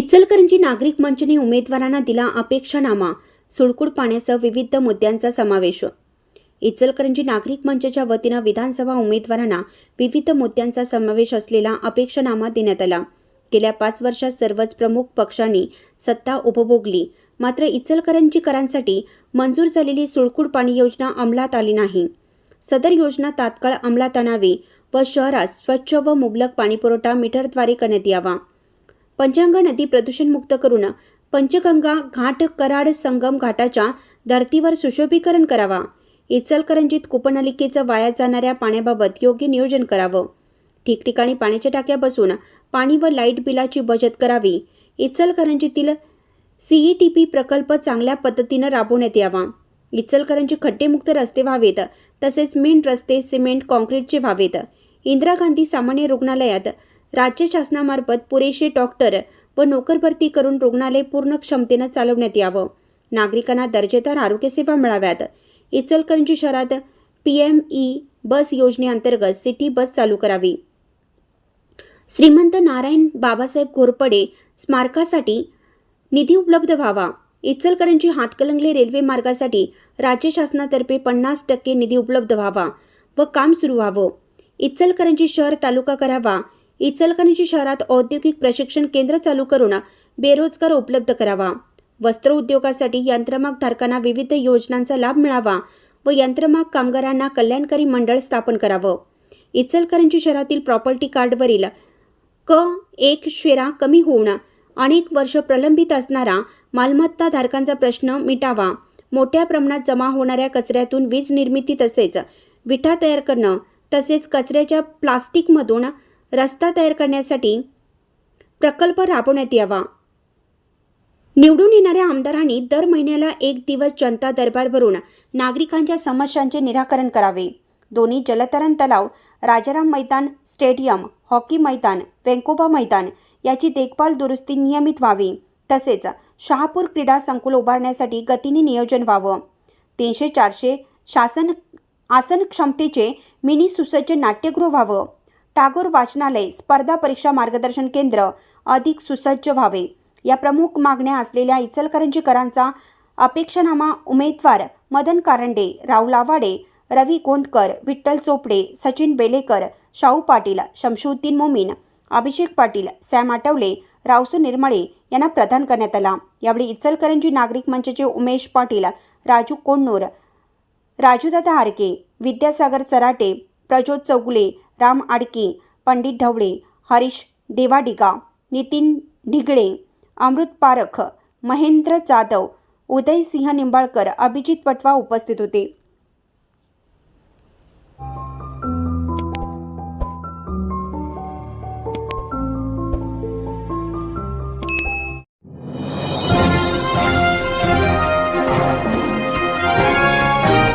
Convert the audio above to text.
इचलकरंजी नागरिक मंचने उमेदवारांना दिला अपेक्षानामा. सुडकूड पाण्यासह विविध मुद्द्यांचा समावेश. इचलकरंजी नागरिक मंचच्या वतीनं विधानसभा उमेदवारांना विविध मुद्द्यांचा समावेश असलेला अपेक्षानामा देण्यात आला. गेल्या पाच वर्षात सर्वच प्रमुख पक्षांनी सत्ता उपभोगली. मात्र इचलकरंजीकरांसाठी मंजूर झालेली सुळकूड पाणी योजना अंमलात आली नाही. सदर योजना तात्काळ अंमलात आणावी व शहरात स्वच्छ व मुबलक पाणीपुरवठा मीटरद्वारे करण्यात यावा. पंचगंगा नदी प्रदूषणमुक्त करून पंचगंगा घाट कराड संगम घाटाच्या धर्तीवर सुशोभीकरण करावा. इचलकरंजीत कुपनलिकेचं वाया जाणाऱ्या पाण्याबाबत योग्य नियोजन करावं. ठिकठिकाणी पाण्याच्या टाक्या बसून पाणी व लाइट बिलाची बचत करावी. इचलकरंजीतील सीईटीपी प्रकल्प चांगल्या पद्धतीनं राबवण्यात यावा. इचलकरंजी खड्डेमुक्त रस्ते व्हावेत तसेच मेन रस्ते सिमेंट कॉन्क्रीटचे व्हावेत. इंदिरा गांधी सामान्य रुग्णालयात राज्य शासनामार्फत पुरेसे डॉक्टर व नोकर भरती करून रुग्णालय पूर्ण क्षमतेनं चालवण्यात यावं. नागरिकांना दर्जेदार आरोग्यसेवा मिळाव्यात. इचलकरंजी शहरात पी एम ई बस योजनेअंतर्गत सिटी बस चालू करावी. श्रीमंत नारायण बाबासाहेब घोरपडे स्मारकासाठी निधी उपलब्ध व्हावा. इचलकरंजी हातकलंगले रेल्वे मार्गासाठी राज्य शासनातर्फे पन्नास टक्के निधी उपलब्ध व्हावा व काम सुरू व्हावं. इचलकरंजी शहर तालुका करावा. इचलकरंजी शहरात औद्योगिक प्रशिक्षण केंद्र चालू करून बेरोजगार उपलब्ध करावा. वस्त्र उद्योगासाठी यंत्रमाग धारकांना विविध योजनांचा लाभ मिळावा व यंत्रमाग कामगारांना कल्याणकारी मंडळ स्थापन करावं. इचलकरंजी शहरातील प्रॉपर्टी कार्डवरील क एक शेरा कमी होऊन अनेक वर्ष प्रलंबित असणारा मालमत्ता धारकांचा प्रश्न मिटावा. मोठ्या प्रमाणात जमा होणाऱ्या कचऱ्यातून वीज निर्मिती तसेच विठा तयार करणं तसेच कचऱ्याच्या प्लास्टिकमधून रस्ता तयार करण्यासाठी प्रकल्प राबवण्यात यावा. निवडून येणाऱ्या आमदारांनी दर महिन्याला एक दिवस जनता दरबार भरून नागरिकांच्या समस्यांचे निराकरण करावे. दोन्ही जलतरण तलाव राजाराम मैदान स्टेडियम हॉकी मैदान वेंकोबा मैदान याची देखभाल दुरुस्ती नियमित व्हावी. तसेच शहापूर क्रीडा संकुल उभारण्यासाठी गतीने नियोजन व्हावं. तीनशे चारशे शासन आसन क्षमतेचे मिनी सुसज्ज नाट्यगृह व्हावं. टागोर वाचनालय स्पर्धा परीक्षा मार्गदर्शन केंद्र अधिक सुसज्ज व्हावे. या प्रमुख मागण्या असलेल्या इचलकरंजीकरांचा अपेक्षानामा उमेदवार मदन कारंडे राहुल आवाडे रवी गोंदकर विठ्ठल चोपडे सचिन बेलेकर शाहू पाटील शमशुद्दीन मोमीन अभिषेक पाटील सॅम आटवले रावसू निर्मळे यांना प्रदान करण्यात आला. यावेळी इचलकरंजी नागरिक मंचचे उमेश पाटील राजू कोण्णूर राजूदादा हारके विद्यासागर चराटे प्रज्योत चौगुले राम आडके पंडित ढवळे हरीश देवाडिगा नितीन ढिगळे अमृत पारख महेंद्र जाधव उदयसिंह निंबाळकर अभिजित पटवा उपस्थित होते.